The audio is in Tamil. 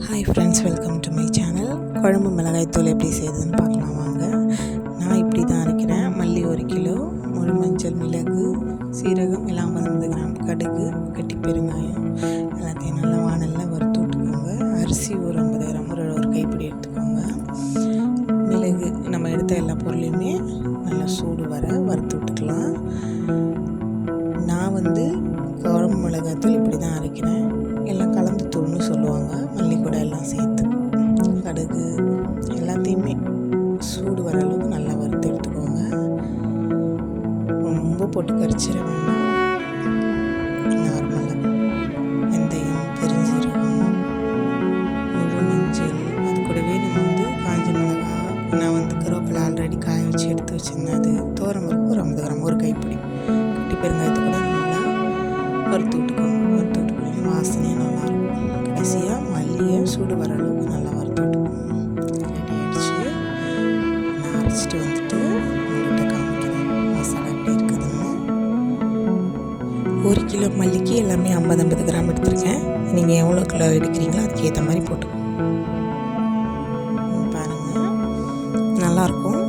Hi friends welcome to my channel குழம்பு மிளகாய்த்தூள் எப்படி செய்யுதுன்னு பார்க்கலாம் வாங்க. நான் இப்படி தான் அரைக்கிறேன். மல்லி ஒரு கிலோ முழு மஞ்சள் மிளகு சீரகம் எல்லாம் ஐம்பது கிராம் கடுகு கட்டி பெருங்காயம். எல்லாத்தையும் நல்லா வானலில் வறுத்து விட்டுக்கோங்க. அரிசி ஒரு ஐம்பது கிராம் ஒரு ஒரு கைப்பிடி எடுத்துக்கோங்க. மிளகு நம்ம எடுத்த எல்லா பொருளையுமே நல்லா சூடு வர வறுத்து விட்டுக்கலாம். நான் வந்து குழம்பு மிளகாத்தூள் இப்படி தான் அரைக்கிறேன். போட்டு கரிச்சிட வேண்டாம் நார்மலாக வெந்தயம் பெருஞ்சீரகம் முழு மஞ்சள் அது கூடவே நம்ம வந்து காஞ்ச மிளகா நான் வந்து கருவேப்பிலை ஆல்ரெடி காய வச்சு எடுத்து வச்சிருந்தேன். அது தோரம் பருப்பு ஒரு ஐம்பது கிராம் ஒரு கைப்பிடி. கட்டி பெருங்காயத்தை கூட நல்லா வறுத்து விட்டுக்கோங்க. வறுத்து விட்டுக்கோங்க. நல்லாயிருக்கும் கடைசியாக சூடு வர அளவுக்கு ஒரு கிலோ மல்லிக்கு எல்லாமே ஐம்பது ஐம்பது கிராம் எடுத்திருக்கேன். நீங்கள் எவ்வளோ கிலோ எடுக்கிறீங்களோ அதுக்கேற்ற மாதிரி போட்டுக்கோங்க. பாருங்கள் நல்லாயிருக்கும்